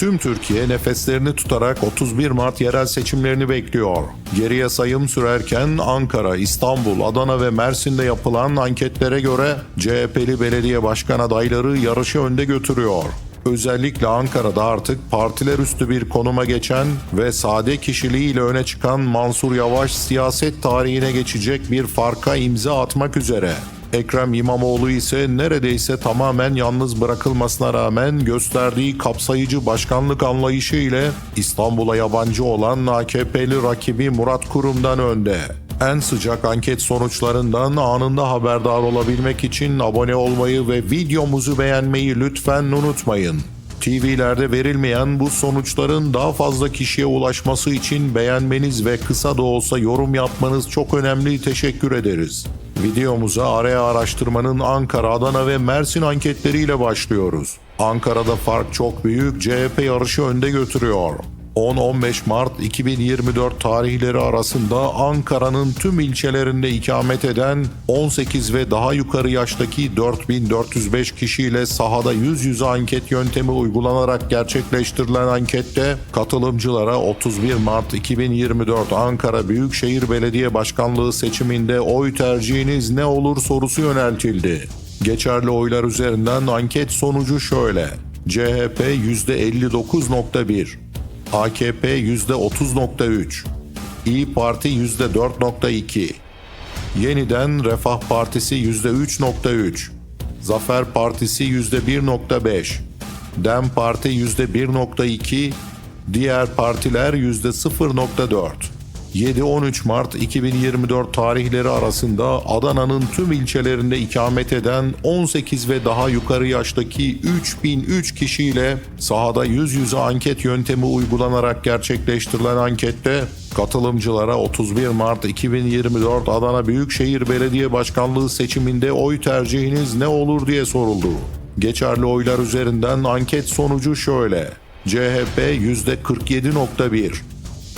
Tüm Türkiye nefeslerini tutarak 31 Mart yerel seçimlerini bekliyor. Geriye sayım sürerken Ankara, İstanbul, Adana ve Mersin'de yapılan anketlere göre CHP'li belediye başkan adayları yarışı önde götürüyor. Özellikle Ankara'da artık partiler üstü bir konuma geçen ve sade kişiliğiyle öne çıkan Mansur Yavaş siyaset tarihine geçecek bir farka imza atmak üzere. Ekrem İmamoğlu ise neredeyse tamamen yalnız bırakılmasına rağmen gösterdiği kapsayıcı başkanlık anlayışı ile İstanbul'a yabancı olan AKP'li rakibi Murat Kurum'dan önde. En sıcak anket sonuçlarından anında haberdar olabilmek için abone olmayı ve videomuzu beğenmeyi lütfen unutmayın. TV'lerde verilmeyen bu sonuçların daha fazla kişiye ulaşması için beğenmeniz ve kısa da olsa yorum yapmanız çok önemli. Teşekkür ederiz. Videomuza araya araştırmanın Ankara, Adana ve Mersin anketleriyle başlıyoruz. Ankara'da fark çok büyük, CHP yarışı önde götürüyor. 10-15 Mart 2024 tarihleri arasında Ankara'nın tüm ilçelerinde ikamet eden 18 ve daha yukarı yaştaki 4405 kişiyle sahada yüz yüze anket yöntemi uygulanarak gerçekleştirilen ankette katılımcılara 31 Mart 2024 Ankara Büyükşehir Belediye Başkanlığı seçiminde oy tercihiniz ne olur sorusu yöneltildi. Geçerli oylar üzerinden anket sonucu şöyle. CHP %59.1 AKP %30.3, İyi Parti %4.2, Yeniden Refah Partisi %3.3, Zafer Partisi %1.5, Dem Parti %1.2, diğer partiler %0.4. 7-13 Mart 2024 tarihleri arasında Adana'nın tüm ilçelerinde ikamet eden 18 ve daha yukarı yaştaki 3003 kişiyle sahada yüz yüze anket yöntemi uygulanarak gerçekleştirilen ankette katılımcılara 31 Mart 2024 Adana Büyükşehir Belediye Başkanlığı seçiminde oy tercihiniz ne olur diye soruldu. Geçerli oylar üzerinden anket sonucu şöyle. CHP %47.1,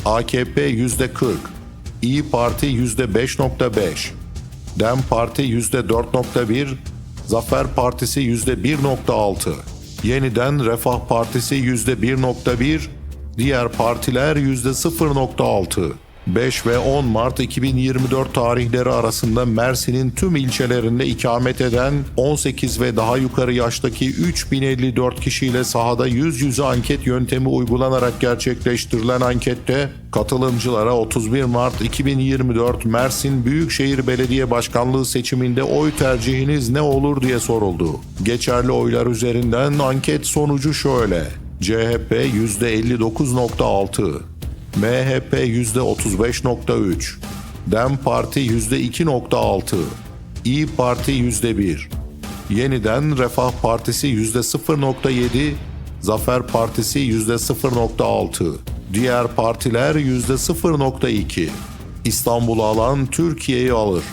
AKP %40, İyi Parti %5.5, Dem Parti %4.1, Zafer Partisi %1.6, Yeniden Refah Partisi %1.1, diğer partiler %0.6. 5 ve 10 Mart 2024 tarihleri arasında Mersin'in tüm ilçelerinde ikamet eden 18 ve daha yukarı yaştaki 3054 kişiyle sahada yüz yüze anket yöntemi uygulanarak gerçekleştirilen ankette katılımcılara 31 Mart 2024 Mersin Büyükşehir Belediye Başkanlığı seçiminde oy tercihiniz ne olur diye soruldu. Geçerli oylar üzerinden anket sonucu şöyle. CHP %59.6, MHP %35.3, DEM Parti %2.6, İyi Parti %1, Yeniden Refah Partisi %0.7, Zafer Partisi %0.6, diğer partiler %0.2. İstanbul'u alan Türkiye'yi alır.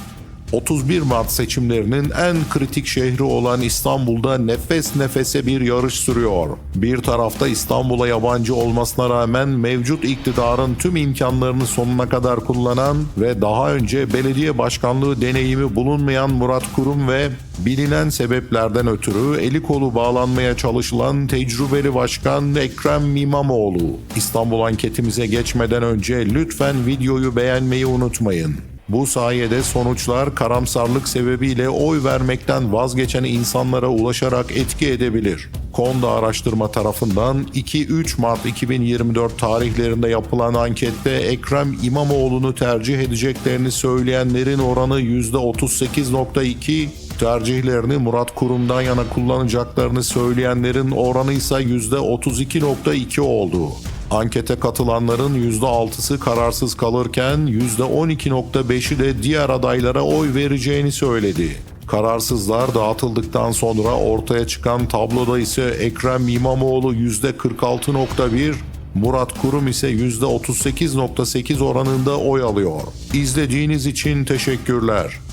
31 Mart seçimlerinin en kritik şehri olan İstanbul'da nefes nefese bir yarış sürüyor. Bir tarafta İstanbul'a yabancı olmasına rağmen mevcut iktidarın tüm imkanlarını sonuna kadar kullanan ve daha önce belediye başkanlığı deneyimi bulunmayan Murat Kurum ve bilinen sebeplerden ötürü eli kolu bağlanmaya çalışılan tecrübeli başkan Ekrem İmamoğlu. İstanbul anketimize geçmeden önce lütfen videoyu beğenmeyi unutmayın. Bu sayede sonuçlar karamsarlık sebebiyle oy vermekten vazgeçen insanlara ulaşarak etki edebilir. Konda Araştırma tarafından 2-3 Mart 2024 tarihlerinde yapılan ankette Ekrem İmamoğlu'nu tercih edeceklerini söyleyenlerin oranı %38.2, tercihlerini Murat Kurum'dan yana kullanacaklarını söyleyenlerin oranı ise %32.2 oldu. Ankete katılanların %6'sı kararsız kalırken %12.5'i de diğer adaylara oy vereceğini söyledi. Kararsızlar dağıtıldıktan sonra ortaya çıkan tabloda ise Ekrem İmamoğlu %46.1, Murat Kurum ise %38.8 oranında oy alıyor. İzlediğiniz için teşekkürler.